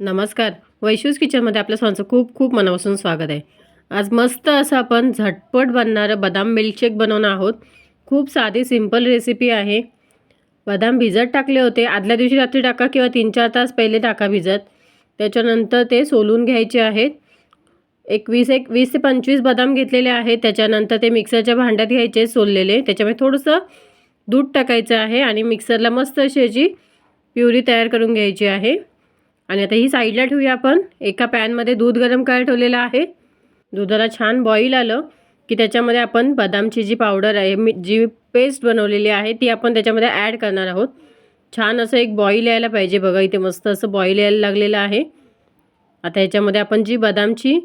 नमस्कार. वैशूज किचनमध्ये आपल्या सर्वांचं खूप खूप मनापासून स्वागत आहे. आज मस्त असं आपण झटपट बनणारं बदाम मिल्कशेक बनवणार आहोत. खूप साधी सिंपल रेसिपी आहे. बदाम भिजत टाकले होते. आदल्या दिवशी रात्री टाका किंवा तीन चार तास पहिले टाका भिजत. त्याच्यानंतर ते सोलून घ्यायचे आहेत. एक वीस एक वीस ते पंचवीस बदाम घेतलेले आहेत. त्याच्यानंतर ते मिक्सरच्या भांड्यात घ्यायचे सोललेले. त्याच्यामध्ये थोडंसं दूध टाकायचं आहे आणि मिक्सरला मस्त अशी याची प्युरी तयार करून घ्यायची आहे. आणि आता ही साईडला ठेवूया आपण. एका पॅनमध्ये दूध गरम करायला ठेवलेलं आहे. दुधाला छान बॉईल आलं की त्याच्यामध्ये आपण बदामची जी पावडर आहे मी जी पेस्ट बनवलेली आहे ती आपण त्याच्यामध्ये ॲड करणार आहोत. छान असं एक बॉईल यायला पाहिजे बघा इथे मस्त असं बॉईल यायला लागलेलं आहे. आता ह्याच्यामध्ये आपण जी बदामची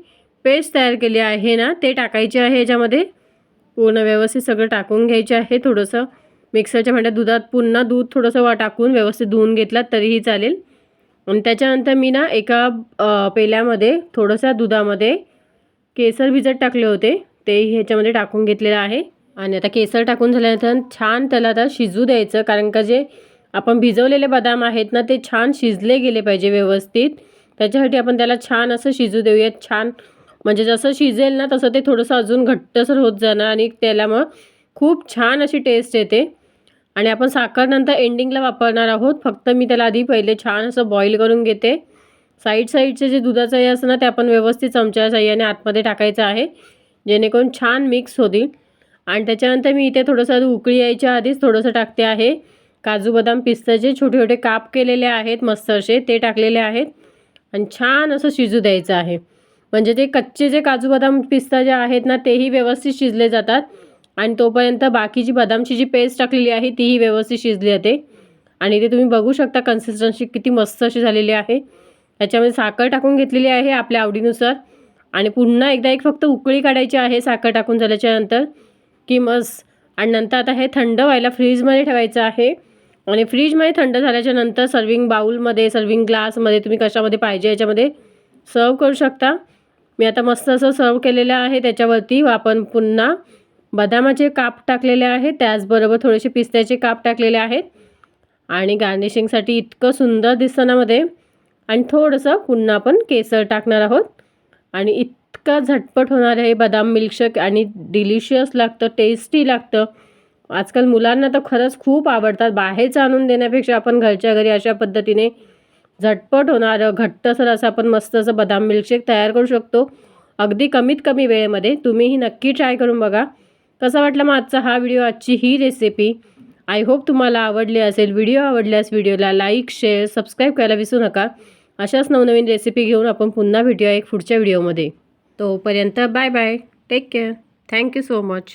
पेस्ट तयार केली आहे ना ते टाकायचे आहे ह्याच्यामध्ये. पूर्ण व्यवस्थित सगळं टाकून घ्यायचे आहे थोडंसं. मिक्सरच्या भांड्यात दुधात पुन्हा दूध थोडंसं वा टाकून व्यवस्थित धुवून घेतलात तरीही चालेल. आणि त्याच्यानंतर मी ना एका पेल्यामध्ये थोडंसं दुधामध्ये केसर भिजत टाकले होते. ते ह्याच्यामध्ये टाकून घेतलेलं आहे. आणि आता केसर टाकून झाल्यानंतर छान त्याला आता शिजू द्यायचं. कारण का जे आपण भिजवलेले बदाम आहेत ना ते छान शिजले गेले पाहिजे व्यवस्थित. त्याच्यासाठी आपण त्याला छान असं शिजू देऊयात. छान म्हणजे जसं शिजेल ना तसं ते थोडंसं अजून घट्टसर होत जाणार आणि त्याला मग खूप छान अशी टेस्ट येते. आणि आपण साखर नंतर एंडिंगला वापरणार आहोत. फक्त मी त्याला आधी पहिले छान असं बॉईल करून घेते. साईड साईडचे जे दुधाचं हे असतं ना ते आपण व्यवस्थित चमच्या साह्याने आतमध्ये टाकायचं आहे. जेणेकरून छान मिक्स होतील. आणि त्याच्यानंतर मी इथे थोडंसं उकळी यायच्या आधीच थोडंसं टाकते आहे. काजू बदाम पिस्ताचे छोटे छोटे काप केलेले आहेत मस्त असे ते टाकलेले आहेत. आणि छान असं शिजू द्यायचं आहे. म्हणजे ते कच्चे जे काजू बदाम पिस्ता जे आहेत ना तेही व्यवस्थित शिजले जातात. आणि तोपर्यंत बाकीची बदामची जी पेस्ट टाकलेली आहे तीही व्यवस्थित शिजली जाते. आणि ते तुम्ही बघू शकता कन्सिस्टन्सी किती मस्त अशी झालेली आहे. याच्यामध्ये साखर टाकून घेतलेली आहे आपल्या आवडीनुसार. आणि पुन्हा एकदा एक फक्त उकळी काढायची आहे साखर टाकून झाल्याच्यानंतर की मस्त आणि नंतर आता हे थंड व्हायला फ्रीजमध्ये ठेवायचं आहे. आणि फ्रीजमध्ये थंड झाल्याच्यानंतर सर्विंग बाऊलमध्ये सर्विंग ग्लासमध्ये तुम्ही कशामध्ये पाहिजे याच्यामध्ये सर्व करू शकता. मी आता मस्त असं सर्व केलेलं आहे त्याच्यावरती आपण पुन्हा बदामाचे काप टाकलेले आहेत त्याचबरोबर थोडेसे पिस्त्याचे काप टाकलेले आहेत. आणि गार्निशिंगसाठी इतकं सुंदर दिसतानामध्ये आणि थोडंसं पुन्हा आपण केसर टाकणार आहोत. आणि इतका झटपट होणार आहे बदाम मिल्कशेक आणि डिलिशियस लागतं टेस्टी लागतं. आजकाल मुलांना तर खरंच खूप आवडतात बाहेरचं आणून देण्यापेक्षा आपण घरच्या घरी अशा पद्धतीने झटपट होणारं घट्टसर असं आपण मस्त असं बदाम मिल्कशेक तयार करू शकतो. अगदी कमीत कमी वेळेमध्ये तुम्हीही नक्की ट्राय करून बघा. कसा वाटला मग आजचा हा व्हिडिओ आजची ही रेसिपी आय होप तुम्हाला आवडली असेल व्हिडिओ आवडल्यास व्हिडिओला लाईक शेअर सबस्क्राईब करायला विसरू नका. अशाच नवनवीन रेसिपी घेऊन आपण पुन्हा भेटूया एक पुढच्या व्हिडिओमध्ये तोपर्यंत bye bye take care thank you so much